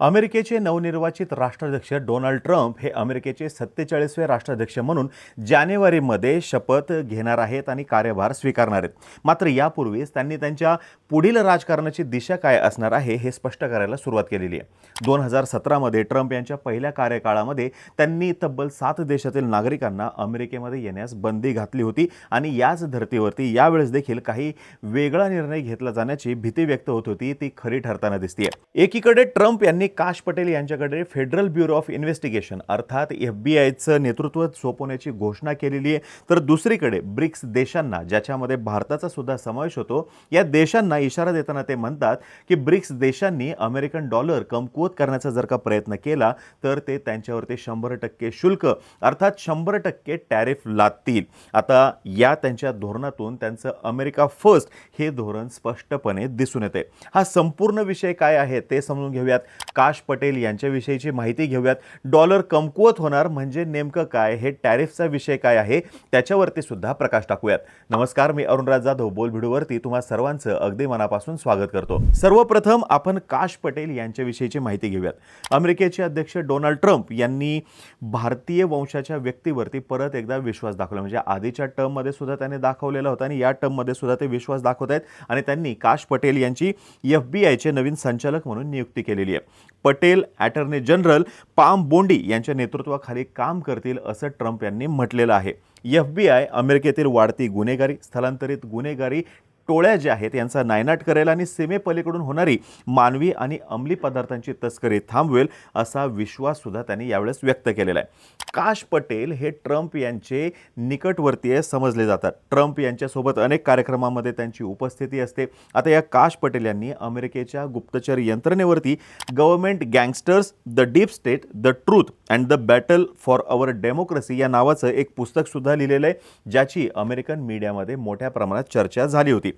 अमेरिकेचे नवनिर्वाचित राष्ट्राध्यक्ष डोनाल्ड ट्रम्प हे अमेरिकेचे सत्तेचाळीसवे राष्ट्राध्यक्ष म्हणून जानेवारीमध्ये शपथ घेणार आहेत आणि कार्यभार स्वीकारणार आहेत. मात्र यापूर्वीच त्यांनी त्यांच्या पुढील राजकारणाची दिशा काय असणार आहे हे स्पष्ट करायला सुरुवात केलेली आहे. दोन हजार सतरामध्ये ट्रम्प यांच्या पहिल्या कार्यकाळामध्ये त्यांनी तब्बल सात देशातील नागरिकांना अमेरिकेमध्ये येण्यास बंदी घातली होती आणि याच धर्तीवरती यावेळेस देखील काही वेगळा निर्णय घेतला जाण्याची भीती व्यक्त होत होती ती खरी ठरताना दिसतीये. एकीकडे ट्रम्प यांनी काश पटेल यांच्याकडे फेडरल ब्युरो ऑफ इन्व्हेस्टिगेशन अर्थात एफ बी आयचं नेतृत्व सोपवण्याची घोषणा केलेली आहे. तर दुसरीकडे ब्रिक्स देशांना ज्याच्यामध्ये भारताचा सुद्धा समावेश होतो या देशांना इशारा देताना ते म्हणतात की ब्रिक्स देशांनी अमेरिकन डॉलर कमकुवत करण्याचा जर का प्रयत्न केला तर ते त्यांच्यावरती शंभर टक्के शुल्क अर्थात शंभर टक्के टॅरिफ लादतील. आता या त्यांच्या धोरणातून त्यांचं अमेरिका फर्स्ट हे धोरण स्पष्टपणे दिसून येते. हा संपूर्ण विषय काय आहे ते समजून घेऊयात. काश पटेल यांच्याविषयीची माहिती घेऊयात. डॉलर कमकुवत होणार म्हणजे नेमकं काय? हे टॅरिफचा विषय काय आहे? त्याच्यावरती सुद्धा प्रकाश टाकूयात. नमस्कार मी अरुणराज जाधव बोल व्हिडिओवरती तुम्हा सर्वांचं अगदी मनापासून स्वागत करतो. सर्वप्रथम आपण काश पटेल यांच्याविषयीची माहिती घेऊयात. अमेरिकेचे अध्यक्ष डोनाल्ड ट्रम्प यांनी भारतीय वंशाच्या व्यक्तीवरती परत एकदा विश्वास दाखवला. म्हणजे आधीच्या टर्ममध्ये सुद्धा त्याने दाखवलेला होता आणि या टर्ममध्ये सुद्धा ते विश्वास दाखवत आहेत आणि त्यांनी काश पटेल यांची एफ बी आयचे नवीन संचालक म्हणून नियुक्ती केलेली आहे. Patel attorney general Pam Bondi यांच्या नेतृत्वाखाली काम करतील असं ट्रम्प यांनी म्हटलेलं आहे. एफ बी आय अमेरिकेतील वाढती गुन्हेगारी स्थलांतरित गुन्हेगारी टोळ्या ज्या आहेत यांचा नायनाट करेल आणि सीमेपलीकडून होणारी मानवी आणि अंमली पदार्थांची तस्करी थांबवेल असा विश्वास सुद्धा त्यांनी यावेळेस व्यक्त केलेला आहे. काश पटेल हे ट्रम्प यांचे निकटवर्तीय समजले जातात. ट्रम्प यांच्यासोबत अनेक कार्यक्रमामध्ये त्यांची उपस्थिती असते. आता या काश पटेल यांनी अमेरिकेच्या गुप्तचर यंत्रणेवरती government gangsters the deep state the truth and the battle for our democracy या नावाचं एक पुस्तकसुद्धा लिहिलेलं आहे ज्याची अमेरिकन मीडियामध्ये मोठ्या प्रमाणात चर्चा झाली होती.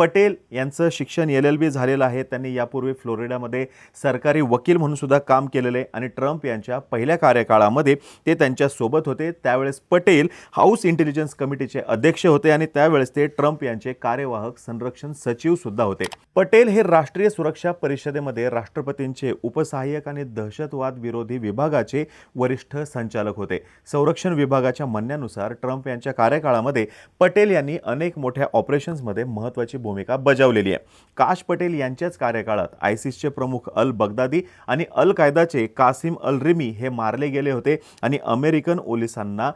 पटेल यांचं शिक्षण एल एल बी झालेलं आहे. त्यांनी यापूर्वी फ्लोरिडामध्ये सरकारी वकील म्हणून सुद्धा काम केलेलं आहे आणि ट्रम्प यांच्या पहिल्या कार्यकाळामध्ये ते त्यांच्यासोबत होते. त्यावेळेस पटेल हाऊस इंटेलिजन्स कमिटीचे अध्यक्ष होते आणि त्यावेळेस ते ट्रम्प यांचे कार्यवाहक संरक्षण सचिव सुद्धा होते. पटेल हे राष्ट्रीय सुरक्षा परिषदेमध्ये राष्ट्रपतींचे उपसहाय्यक आणि दहशतवाद विरोधी विभागाचे वरिष्ठ संचालक होते. संरक्षण विभागाच्या म्हणण्यानुसार ट्रम्प यांच्या कार्यकाळामध्ये पटेल यांनी अनेक मोठ्या ऑपरेशन्समध्ये महत्त्वाची भूमिका बजावलेली आहे. काश पटेल यांच्याच कार्यकाळात आयसिसचे प्रमुख अल बगदादी आणि अल कायदाचे कासिम अल रिमी हे मारले गेले होते आणि अमेरिकन पोलिसांना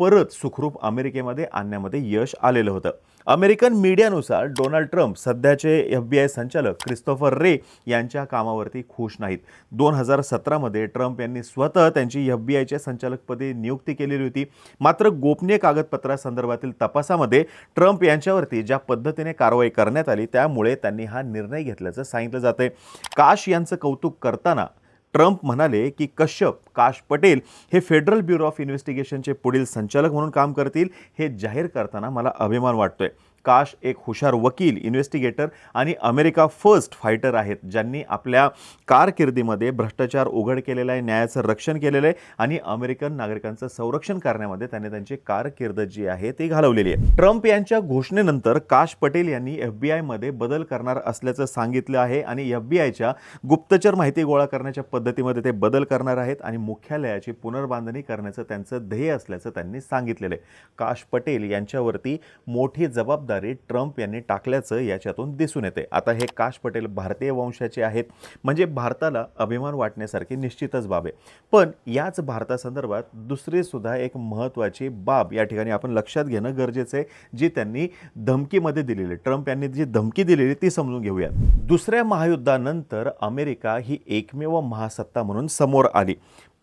परत सुखरूप अमेरिकेमध्ये आणण्यामध्ये यश आलेलं होतं. अमेरिकन मीडियानुसार डोनाल्ड ट्रम्प सध्याचे एफ बी आय संचालक क्रिस्तोफर रे यांच्या कामावरती खुश नाहीत. दोन हजार सतरामध्ये ट्रम्प यांनी स्वतः त्यांची एफ बी आयच्या संचालकपदी नियुक्ती केलेली होती. मात्र गोपनीय कागदपत्रासंदर्भातील तपासामध्ये ट्रम्प यांच्यावरती ज्या पद्धतीने कारवाई करण्यात आली त्यामुळे त्यांनी हा निर्णय घेतल्याचं सांगितलं जातंय. काश यांचं कौतुक करताना ट्रम्प म्हणाले की कश्यप काश पटेल हे फेडरल ब्युरो ऑफ इन्व्हेस्टिगेशनचे पुढील संचालक म्हणून काम करतील हे जाहीर करताना मला अभिमान वाटतोय. काश एक हुशार वकील इन्व्हेस्टिगेटर आणि अमेरिका फर्स्ट फायटर आहेत ज्यांनी आपल्या कारकिर्दीमध्ये भ्रष्टाचार उघड केलेला आहे न्यायाचं रक्षण केलेलं आहे आणि अमेरिकन नागरिकांचं संरक्षण करण्यामध्ये त्यांनी त्यांची कारकिर्द जी आहे ती घालवलेली आहे. ट्रम्प यांच्या घोषणेनंतर काश पटेल यांनी एफ बी आयमध्ये बदल करणार असल्याचं सांगितलं आहे आणि एफ बी आयच्या गुप्तचर माहिती गोळा करण्याच्या पद्धतीमध्ये ते बदल करणार आहेत आणि मुख्यालयाची पुनर्बांधणी करण्याचं त्यांचं ध्येय असल्याचं त्यांनी सांगितलेलं आहे. काश पटेल यांच्यावरती मोठी जबाबदारी ट्रम्प यांनी टाकल्याचं याच्यातून दिसून येते. आता हे काश पटेल भारतीय वंशाचे आहेत म्हणजे भारताला अभिमान वाटण्यासारखी निश्चितच बाब आहे. पण याच भारतासंदर्भात दुसरीसुद्धा एक महत्त्वाची बाब या ठिकाणी आपण लक्षात घेणं गरजेचं आहे जी त्यांनी धमकीमध्ये दिलेली ट्रम्प यांनी जी धमकी दिलेली ती समजून घेऊयात. दुसऱ्या महायुद्धानंतर अमेरिका ही एकमेव महासत्ता म्हणून समोर आली.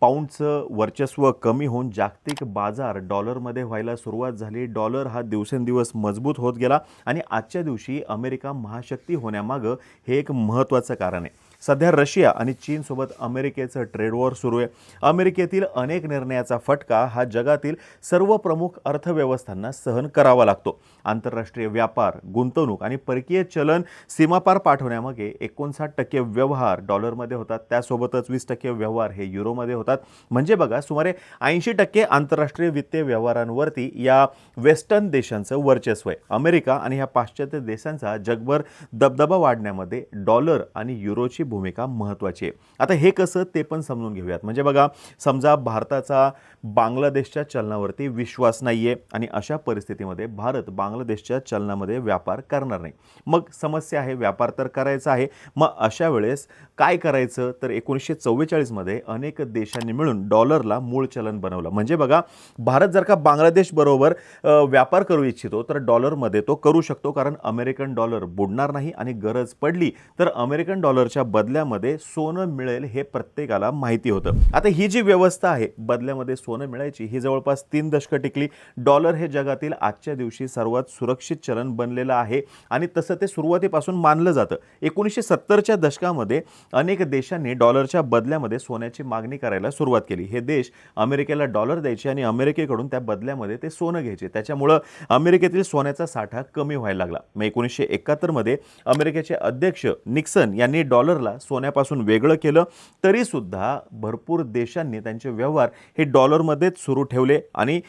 पाऊंडचं वर्चस्व कमी होऊन जागतिक बाजार डॉलरमध्ये व्हायला सुरुवात झाली. डॉलर हा दिवसेंदिवस मजबूत होत गेला आणि आजच्या दिवशी अमेरिका महाशक्ती होण्यामागं हे एक महत्त्वाचं कारण आहे. सध्या रशिया आणि चीनसोबत अमेरिकेचं ट्रेड वॉर सुरू आहे. अमेरिकेतील अनेक निर्णयाचा फटका हा जगातील सर्व प्रमुख अर्थव्यवस्थांना सहन करावा लागतो. आंतरराष्ट्रीय व्यापार गुंतवणूक आणि परकीय चलन सीमापार पाठवण्यामागे एकोणसाठ टक्के व्यवहार डॉलरमध्ये होतात. त्यासोबतच वीस टक्के व्यवहार हे युरोमध्ये होतात. म्हणजे बघा सुमारे ऐंशी टक्के आंतरराष्ट्रीय वित्तीय व्यवहारांवरती या वेस्टर्न देशांचं वर्चस्व आहे. अमेरिका आणि ह्या पाश्चात्य देशांचा जगभर दबदबा वाढण्यामध्ये डॉलर आणि युरोची भूमिका महत्त्वाची आहे. आता हे कसं ते पण समजून घेऊयात. म्हणजे बघा समजा भारताचा बांगलादेशच्या चलनावरती विश्वास नाही आहे आणि अशा परिस्थितीमध्ये भारत बांगलादेशच्या चलनामध्ये व्यापार करणार नाही. मग समस्या आहे व्यापार तर करायचा आहे. मग अशा वेळेस काय करायचं? तर एकोणीसशे चव्वेचाळीसमध्ये अनेक देशांनी मिळून डॉलरला मूळ चलन बनवलं. म्हणजे बघा भारत जर का बांगलादेशबरोबर व्यापार करू इच्छितो तर डॉलरमध्ये तो करू शकतो. कारण अमेरिकन डॉलर बुडणार नाही आणि गरज पडली तर अमेरिकन डॉलरच्या बदल्यामध्ये सोनं मिळेल हे प्रत्येकाला माहिती होतं. आता ही जी व्यवस्था आहे बदल्यामध्ये सोनं मिळायची ही जवळपास तीन दशकं टिकली. डॉलर हे जगातील आजच्या दिवशी सर्वात सुरक्षित चलन बनलेलं आहे आणि तसं ते सुरुवातीपासून मानलं जातं. एकोणीसशे सत्तरच्या दशकामध्ये अनेक देशांनी डॉलरच्या बदल्यामध्ये सोन्याची मागणी करायला सुरुवात केली. हे देश अमेरिकेला डॉलर द्यायचे आणि अमेरिकेकडून त्या बदल्यामध्ये ते सोनं घ्यायचे. त्याच्यामुळं अमेरिकेतील सोन्याचा साठा कमी व्हायला लागला. मग एकोणीसशे एकाहत्तरमध्ये अमेरिकेचे अध्यक्ष निक्सन यांनी डॉलर डॉलरला सोन्यापासून वेगळं केलं तरीसुद्धा भरपूर देशांनी त्यांचे व्यवहार हे डॉलरमध्येच सुरू ठेवले आणि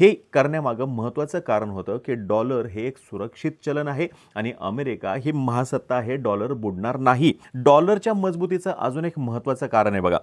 हे करण्यामागं महत्त्वाचं कारण होतं की डॉलर हे एक सुरक्षित चलन आहे आणि अमेरिका ही महासत्ता हे डॉलर बुडणार नाही. डॉलरच्या मजबूतीचं अजून एक महत्त्वाचं कारण आहे बघा.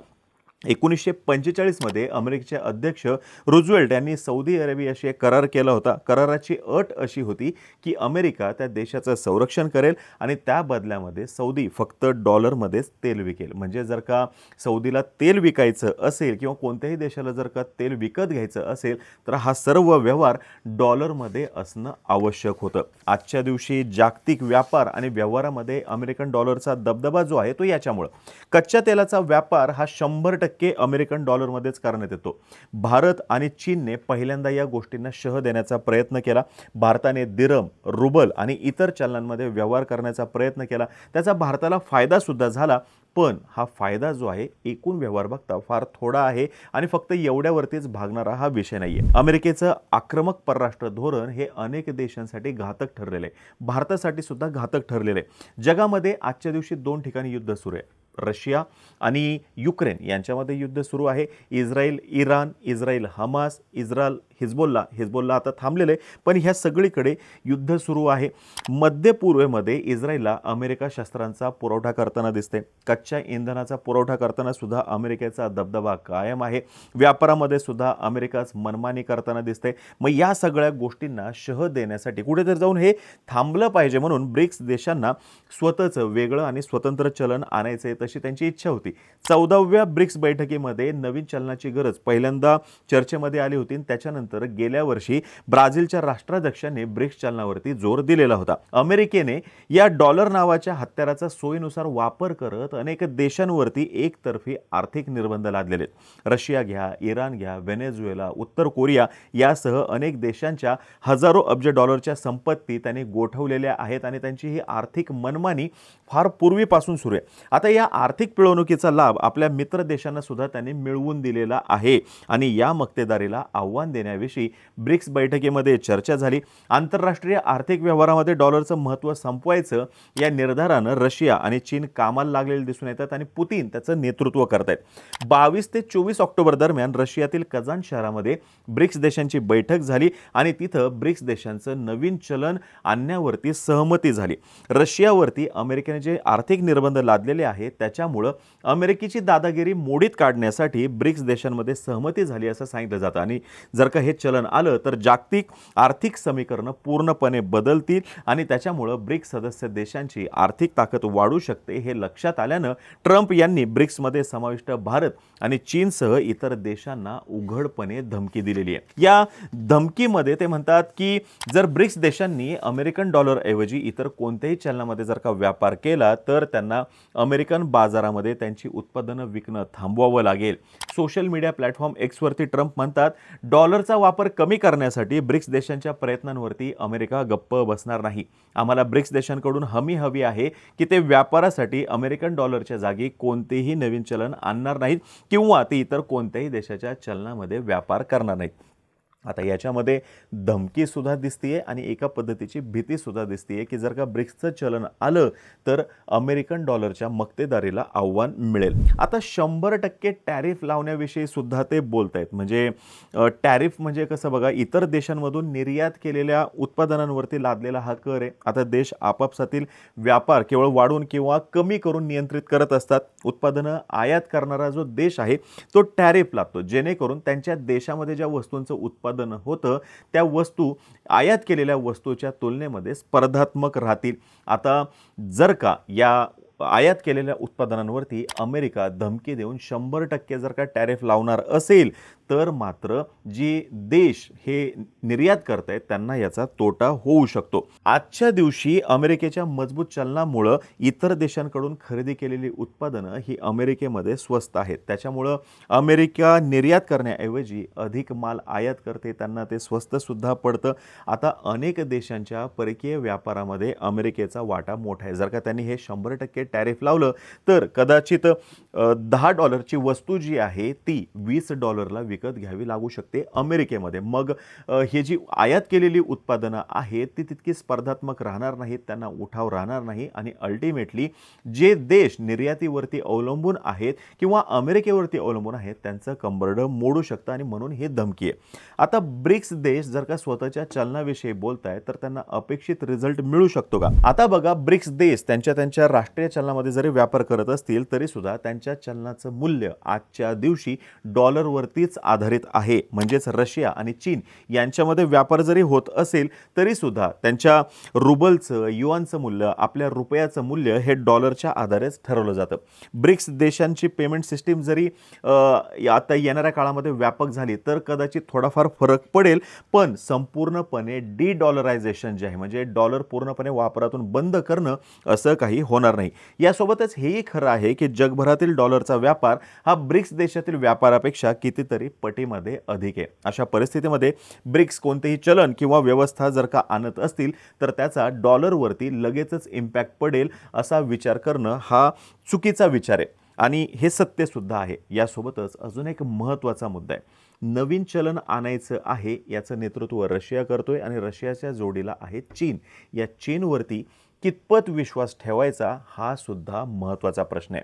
एकोणीसशे पंचेचाळीसमध्ये अमेरिकेचे अध्यक्ष रुझवेल्ट यांनी सौदी अरेबियाशी एक करार केला होता. कराराची अट अशी होती की अमेरिका त्या देशाचं संरक्षण करेल आणि त्या बदल्यामध्ये सौदी फक्त डॉलरमध्येच तेल विकेल. म्हणजे जर का सौदीला तेल विकायचं असेल किंवा कोणत्याही देशाला जर का तेल विकत घ्यायचं असेल तर हा सर्व व्यवहार डॉलरमध्ये असणं आवश्यक होतं. आजच्या दिवशी जागतिक व्यापार आणि व्यवहारामध्ये अमेरिकन डॉलरचा दबदबा जो आहे तो याच्यामुळं. कच्च्या तेलाचा व्यापार हा शंभर टक्के टक्के अमेरिकन डॉलरमध्येच करण्यात येतो. भारत आणि चीनने पहिल्यांदा या गोष्टींना शह देण्याचा प्रयत्न केला. भारताने दिरम रुबल आणि इतर चलनांमध्ये व्यवहार करण्याचा प्रयत्न केला. त्याचा भारताला फायदासुद्धा झाला पण हा फायदा जो आहे एकूण व्यवहार बघता फार थोडा आहे आणि फक्त एवढ्यावरतीच भागणारा हा विषय नाही आहे अमेरिकेचं आक्रमक परराष्ट्र धोरण हे अनेक देशांसाठी घातक ठरलेलं आहे. भारतासाठी सुद्धा घातक ठरलेलं आहे. जगामध्ये आजच्या दिवशी दोन ठिकाणी युद्ध सुरू आहे. रशिया आणि युक्रेन यांच्यामध्ये युद्ध सुरू आहे. Israel Iran Israel Hamas Israel Hezbollah Hezbollah आता थांबलेलं आहे पण ह्या सगळीकडे युद्ध सुरू आहे. मध्य पूर्वेमध्ये इस्रायलला अमेरिका शस्त्रांचा पुरवठा करताना दिसते. कच्च्या इंधनाचा पुरवठा करताना सुद्धा अमेरिकेचा दबदबा कायम आहे. व्यापारामध्ये सुद्धा अमेरिकाच मनमानी करताना दिसते. मग या सगळ्या गोष्टींना शह देण्यासाठी कुठेतरी जाऊन हे थांबलं पाहिजे म्हणून ब्रिक्स देशांना स्वतःचं वेगळं आणि स्वतंत्र चलन आणायचं आहे तशी त्यांची इच्छा होती. चौदाव्या ब्रिक्स बैठकीमध्ये नवीन चलनाची गरज पहिल्यांदा चर्चेमध्ये आली होती त्याच्यानंतर त्याच्यानंतर गेल्या वर्षी ब्राझीलच्या राष्ट्राध्यक्षांनी ब्रिक्स चलनावरती जोर दिलेला होता. अमेरिकेने या डॉलर नावाच्या हत्याराचा सोयीनुसार वापर करत अनेक देशांवरती एकतर्फी आर्थिक निर्बंध लादलेले. आहेत रशिया घ्या इराण घ्या व्हेनेझुएला उत्तर कोरिया यासह अनेक देशांच्या हजारो अब्ज डॉलरच्या संपत्ती त्यांनी गोठवलेल्या आहेत आणि त्यांची ही आर्थिक मनमानी फार पूर्वीपासून सुरू आहे. आता या आर्थिक पिळवणुकीचा लाभ आपल्या मित्र देशांना सुद्धा त्यांनी मिळवून दिलेला आहे आणि या मक्तेदारीला आव्हान याविषयी ब्रिक्स बैठकीमध्ये चर्चा झाली. आंतरराष्ट्रीय आर्थिक व्यवहारामध्ये डॉलरचं महत्त्व संपवायचं या निर्धारानं रशिया आणि चीन कामाला लागलेले दिसून येतात आणि पुतीन त्याचं नेतृत्व करत आहेत बावीस ते चोवीस ऑक्टोबर दरम्यान रशियातील कझान शहरामध्ये ब्रिक्स देशांची बैठक झाली आणि तिथं ब्रिक्स देशांचं नवीन चलन आणण्यावरती सहमती झाली. रशियावरती अमेरिकेने जे आर्थिक निर्बंध लादलेले आहेत त्याच्यामुळं अमेरिकेची दादागिरी मोडीत काढण्यासाठी ब्रिक्स देशांमध्ये सहमती झाली असं सांगितलं जातं. आणि जर का हे चलन आलं तर जागतिक आर्थिक समीकरणं पूर्णपणे बदलतील आणि त्याच्यामुळं ब्रिक्स सदस्य देशांची आर्थिक ताकद वाढू शकते हे लक्षात आल्यानं ट्रम्प यांनी ब्रिक्समध्ये समाविष्ट भारत आणि चीनसह इतर देशांना उघडपणे धमकी दिलेली आहे. या धमकीमध्ये ते म्हणतात की जर ब्रिक्स देशांनी अमेरिकन डॉलरऐवजी इतर कोणत्याही चलनामध्ये जर का व्यापार केला तर त्यांना अमेरिकन बाजारामध्ये त्यांची उत्पादनं विकणं थांबवावं लागेल. सोशल मीडिया प्लॅटफॉर्म एक्सवरती ट्रम्प म्हणतात डॉलरचा वापर कमी करण्यासाठी ब्रिक्स देशांच्या प्रयत्नांवरती अमेरिका गप्प बसणार नाही. आम्हाला ब्रिक्स देशांकडून हमी हवी आहे की ते व्यापारासाठी अमेरिकन डॉलरच्या जागी कोणतेही नवीन चलन आणणार नाहीत किंवा ते इतर कोणत्याही देशाच्या चलनामध्ये व्यापार करणार नाहीत. आता याच्यामध्ये धमकीसुद्धा दिसते आहे आणि एका पद्धतीची भीतीसुद्धा दिसते आहे की जर का ब्रिक्सचं चलन आलं तर अमेरिकन डॉलरच्या मक्तेदारीला आव्हान मिळेल. आता शंभर टक्के टॅरिफ लावण्याविषयी सुद्धा ते बोलत आहेत म्हणजे टॅरिफ म्हणजे कसं बघा इतर देशांमधून निर्यात केलेल्या उत्पादनांवरती लादलेला हा कर आहे. आता देश आपापसातील व्यापार केवळ वाढवून किंवा कमी करून नियंत्रित करत असतात. उत्पादनं आयात करणारा जो देश आहे तो टॅरिफ लागतो जेणेकरून त्यांच्या देशामध्ये ज्या वस्तूंचं उत्पादन उत्पादन होतं त्या वस्तू आयात केलेल्या वस्तूच्या तुलनेमध्ये स्पर्धात्मक राहतील. आता जर का या आयात केलेल्या उत्पादनांवरती अमेरिका धमकी देऊन शंभर टक्के जर का टॅरिफ लावणार असेल तर मात्र जी देश हे निर्यात करत आहेत त्यांना याचा तोटा होऊ शकतो. आजच्या दिवशी अमेरिकेच्या मजबूत चलनामुळं इतर देशांकडून खरेदी केलेली उत्पादनं ही अमेरिकेमध्ये स्वस्त आहेत. त्याच्यामुळं अमेरिका निर्यात करण्याऐवजी अधिक माल आयात करते त्यांना ते स्वस्तसुद्धा पडतं. आता अनेक देशांच्या परकीय व्यापारामध्ये अमेरिकेचा वाटा मोठा आहे. जर का त्यांनी हे शंभर टक्के टॅरिफ लावलं तर कदाचित दहा डॉलरची वस्तू जी आहे ती वीस डॉलरला विकत घ्यावी लागू शकते अमेरिकेमध्ये. मग हे जी आयात केलेली उत्पादनं आहेत ती तितकी स्पर्धात्मक राहणार नाहीत त्यांना उठाव राहणार नाही आणि अल्टिमेटली जे देश निर्यातीवरती अवलंबून आहेत किंवा अमेरिकेवरती अवलंबून आहेत त्यांचं कंबरडं मोडू शकतं आणि म्हणून ही धमकी आहे. आता ब्रिक्स देश जर का स्वतःच्या चलनाविषयी बोलताय तर त्यांना अपेक्षित रिझल्ट मिळू शकतो का? आता बघा ब्रिक्स देश त्यांच्या त्यांच्या राष्ट्रीय चलनामध्ये जरी व्यापार करत असतील तरी सुद्धा त्यांच्या चलनाचं मूल्य आजच्या दिवशी डॉलरवरतीच आधारित आहे. म्हणजेच रशिया आणि चीन यांच्यामध्ये व्यापार जरी होत असेल तरीसुद्धा त्यांच्या रुबलचं युआनचं मूल्य आपल्या रुपयाचं मूल्य हे डॉलरच्या आधारेच ठरवलं जातं. ब्रिक्स देशांची पेमेंट सिस्टीम जरी आता येणाऱ्या काळामध्ये व्यापक झाली तर कदाचित थोडाफार फरक पडेल. पण संपूर्णपणे डी डॉलरायझेशन जे आहे म्हणजे डॉलर पूर्णपणे वापरातून बंद करणं असं काही होणार नाही. यासोबतच हेही खरं आहे की जगभरातील डॉलरचा व्यापार हा ब्रिक्स देशातील व्यापारापेक्षा कितीतरी पटीमध्ये अधिक आहे. अशा परिस्थितीमध्ये ब्रिक्स कोणतेही चलन किंवा व्यवस्था जर का आणत असतील तर त्याचा डॉलरवरती लगेचच इम्पॅक्ट पडेल असा विचार करणं हा चुकीचा विचार आहे. आणि हे सत्यसुद्धा आहे. यासोबतच अजून एक महत्त्वाचा मुद्दा आहे. नवीन चलन आणायचं आहे याचं नेतृत्व रशिया करतोय आणि रशियाच्या जोडीला आहे चीन. या चीनवरती कितपत विश्वास ठेवायचा हा सुद्धा महत्त्वाचा प्रश्न आहे.